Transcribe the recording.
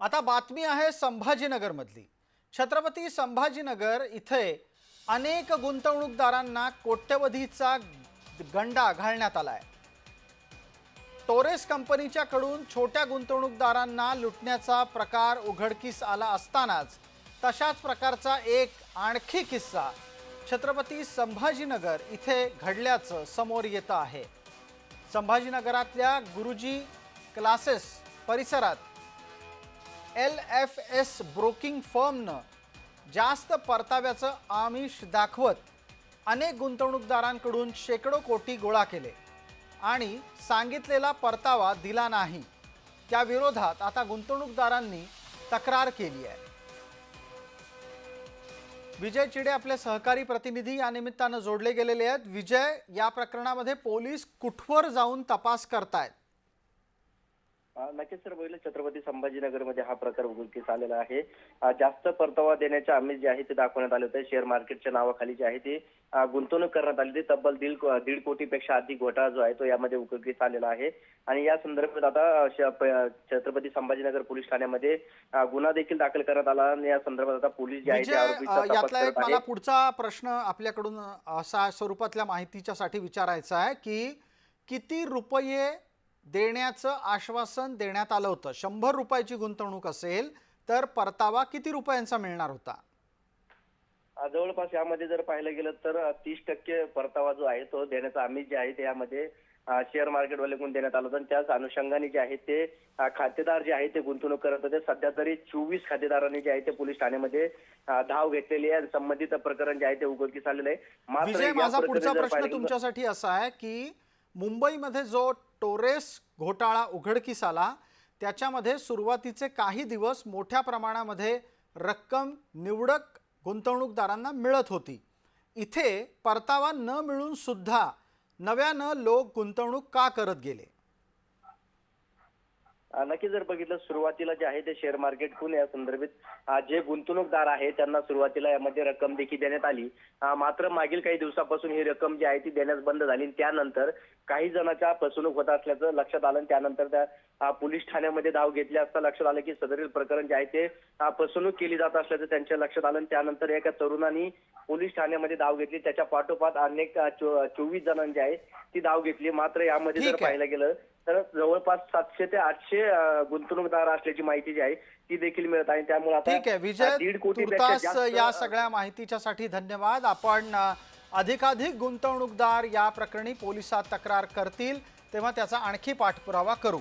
आता बातमी आहे संभाजीनगरमधली. छत्रपती संभाजीनगर इथे अनेक गुंतवणूकदारांना कोट्यवधीचा गंडा घालण्यात आलाय. टोरेस कंपनीच्याकडून छोट्या गुंतवणूकदारांना लुटण्याचा प्रकार उघडकीस आला असतानाच तशाच प्रकारचा एक आणखी किस्सा छत्रपती संभाजीनगर इथे घडल्याचं समोर येतं आहे. संभाजीनगरातल्या गुरुजी क्लासेस परिसरात एल एफ एस ब्रोकिंग फर्मनं जास्त परताव्याचं आमिष दाखवत अनेक गुंतवणूकदारांकडून शेकडो कोटी गोळा केले आणि सांगितलेला परतावा दिला नाही. त्या विरोधात आता गुंतवणूकदारांनी तक्रार केली आहे. विजय चिडे आपले सहकारी प्रतिनिधी या निमित्तानं जोडले गेलेले आहेत. विजय या प्रकरणामध्ये पोलीस कुठवर जाऊन तपास करतायत? नक्कीच सर बघितलं छत्रपती संभाजीनगरमध्ये हा प्रकार उघडकीस आलेला आहे. जास्त परतावा देण्याचे आमिष जे आहे ते दाखवण्यात आले होते. शेअर मार्केटच्या नावाखाली जे आहे ते गुंतवणूक करण्यात आली होती. तब्बल दीड दीड कोटीपेक्षा अधिक घोटाळा जो आहे तो यामध्ये उघडकीस आलेला आहे. आणि या संदर्भात आता छत्रपती संभाजीनगर पोलीस ठाण्यामध्ये गुन्हा देखील दाखल करण्यात आला आणि या संदर्भात आता पोलीस जे आहे ते मला पुढचा प्रश्न आपल्याकडून असा स्वरूपातल्या माहितीच्यासाठी विचारायचा आहे की किती रुपये देण्याचं आश्वासन देण्यात आलं होतं. शंभर रुपयाची गुंतवणूक असेल तर परतावा किती रुपयांचा मिळणार होता? जवळपास यामध्ये जर पाहिलं गेलं तर तीस टक्के परतावा जो आहे तो देण्याचा आमिष जे आहे ते यामध्ये अ, शेअर मार्केटवाल्याकडून देण्यात आलं होतं. त्याच अनुषंगाने जे आहे ते खातेदार जे आहे ते गुंतवणूक करत होते. सध्या तरी चोवीस खातेदारांनी जे आहे ते पोलीस ठाण्यामध्ये धाव घेतलेली आहे. संबंधित प्रकरण जे आहे ते उघडकीस आलेलं आहे. माझा पुढचा प्रश्न तुमच्यासाठी असा आहे की मुंबईमध्ये जो टोरेस घोटाळा उघडकीस आला त्याच्यामध्ये सुरुवातीचे काही दिवस मोठ्या प्रमाणामध्ये रक्कम निवडक गुंतवणूकदारांना मिळत होती. इथे परतावा न मिळून सुद्धा नव्यानं लोक गुंतवणूक का करत गेले? नक्की जर बघितलं सुरुवातीला जे आहे ते शेअर मार्केटकडून या संदर्भात जे गुंतवणूकदार आहे त्यांना सुरुवातीला यामध्ये रक्कम देखील देण्यात आली. मात्र मागील काही दिवसापासून ही रक्कम जी आहे ती देण्यास बंद झाली. त्यानंतर काही जणांच्या फसवणूक होत असल्याचं लक्षात आलं. त्यानंतर त्या पोलीस ठाण्यामध्ये धाव घेतली असता लक्षात आलं की सदरील प्रकरण जे आहे ते फसवणूक केली जात असल्याचं त्यांच्या लक्षात आलं. त्यानंतर एका तरुणांनी पोलीस ठाण्यामध्ये धाव घेतली. त्याच्या पाठोपाठ अनेक चोवीस जणांची आहे ती धाव घेतली. मात्र यामध्ये जर. पाहिलं गेलं तर जवळपास सातशे ते आठशे गुंतवणूकदार असल्याची माहिती जी आहे ती देखील मिळत आहे. त्यामुळे आता ठीक आहे. विजय दीड जास्त या सगळ्या माहितीच्यासाठी धन्यवाद. आपण अधिकाधिक गुंतवणूकदार या प्रकरणी पोलिसात तक्रार करतील तेव्हा त्याचा आणखी पाठपुरावा करू.